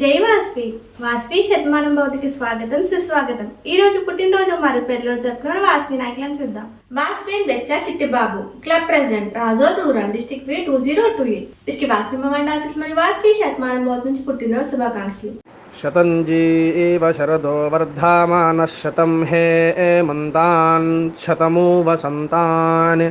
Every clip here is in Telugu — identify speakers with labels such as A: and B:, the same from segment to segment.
A: जय वास्पी वास्पी शतमान भौतिक स्वागत सुस्वागत पुटन रोज मैं पे वास्पी नायक चुदा वास्पी बेचा चिट्टी बाबू क्लब प्रेसिडेंट राजो rural district V two zero two A इसके वास्पी मंडा आशीष मरी शतमान भौत पुटन रोज शुभाकांक्षी
B: शतंजी एव शरदो वर्धामान शतम हे ए मंतान शतमू वसंतान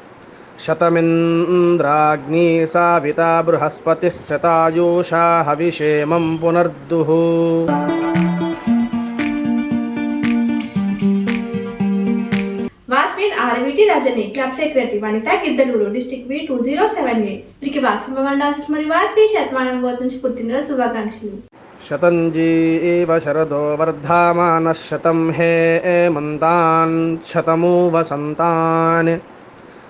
B: शतमिन्द्राग्नी साविता बृहस्पतिः शतायुषा हविषेमं पुनर्दुः
A: వాస్విన్ RVT Rajani club secretary Vanitha Giddalur district B two zero seven A వీరికి వాస్వి మమండాసిస్ మరియు వాస్వి శతమానం భౌతి నుంచి పుట్టినరోజు శుభాకాంక్షలు
B: शतञ्जी एव शरदो वर्धामानः शतं हे मन्तान् शतमु वसन्तान्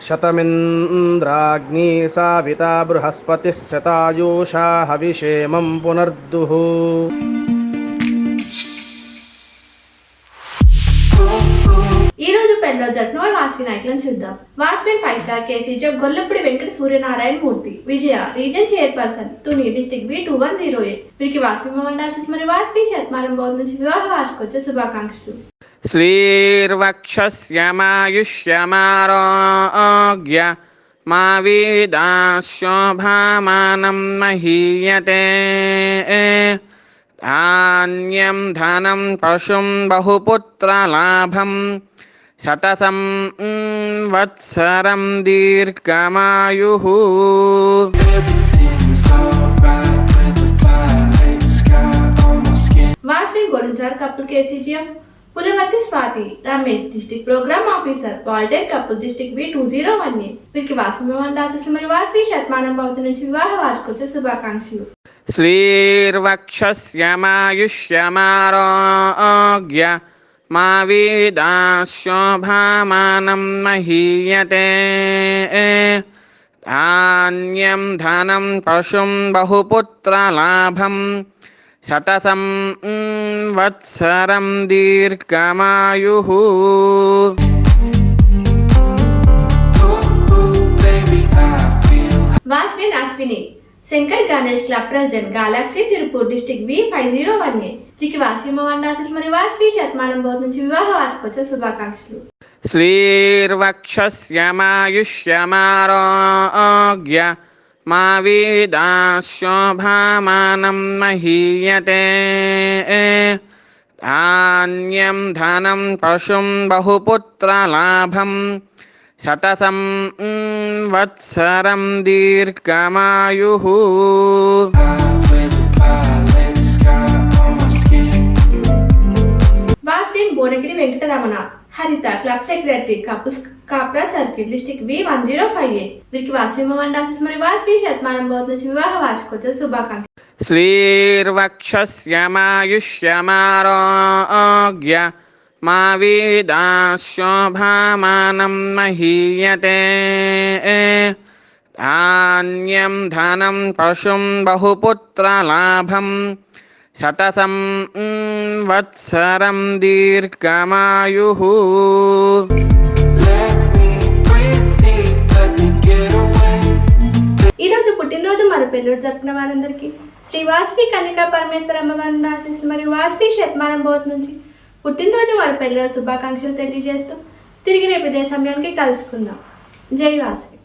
B: शतमिन्द्राग्नी साविता बृहस्पतिः शतायुषा हविषेमं पुनर्दुः
A: ఈ రోజు పెళ్ళలో జరుపున వారి వాస్వి నాయకులను చూద్దాం వాస్విన్ five star KC jab Gollapudi Venkata Suryanarayana Murthy Vijaya region chairperson Tuni district B two one zero A వీరికి వాస్వి మమండాసిస్ మరియు వాస్వి శతమానం భౌతి నుంచి వివాహ వార్షికోత్సవ శుభాకాంక్షలు
C: श्रीर्वक्षस्यमायुष्यमारोग्य मा वेदाशोभामानं महीयते। धान्यं धनं पशुं बहुपुत्रलाभं शतसं वत्सरं दीर्घमायुः।
D: Everything's alright with a violet
A: Pulavarthi Swathi Ramesh district programme officer polytech cup district B two zero one వీరికి వాసుమోహన్ రాసేసి మరియు వాసవి శతమానం భవతి నుంచి వివాహ వార్షికోత్సవ శుభాకాంక్షలు.
C: శ్రీర్వక్షస్యమాయుష్యమారోగ్య మా వీదాశోభామానం మహీయతే. ధాన్యం ధనం
D: పశుం బహుపుత్రలాభం శతసం వత్సరం
A: దీర్ఘమాయు Vasavi Shankar Ganesh club president galaxy Tirupur district B five zero one A. వీరికి వాస్వి మవాండాసిస్ మరియు శతమానం బోధ నుంచి వివాహ వార్షికోత్సవ శుభాకాంక్షలు.
C: శ్రీర్వక్షమాయుష్యమారోగ్య మా వేదాశోభామానం మహీయతే ధాన్యం ధనం పశుం బహుపుత్రలాభం శతసం వత్సరం దీర్ఘమాయు
D: వాస్విన్
A: భువనగిరి వెంకటరమణ हरिता क्लब सेक्रेटरी कपूस Kapra circuit district V one zero five A वीर की वास्तविक मंडल आसिस मरी
E: वास्तविक शतमान बहुत नच विवाह वार्षिक होते सुबह का श्री वक्षस्यमायुष्यमारोग्य
C: मावीदाशोभामानं महीयते धान्यं धनं पशुं बहुपुत्रलाभम् శతసం వత్సరం
A: దీర్ఘమాయు. ఈరోజు పుట్టినరోజు మరి పిల్లలు చెప్పిన వారందరికీ. శ్రీ వాసవి కన్యకా పరమేశ్వర అమ్మవారిని ఆశిస్తూ మరియు వాస్వి శతమానం బోత్ నుంచి పుట్టినరోజు వారి పెళ్ళిరోజు శుభాకాంక్షలు తెలియజేస్తూ తిరిగి రేపు ఇదే సమయానికి కలుసుకుందాం. జై వాస్వి.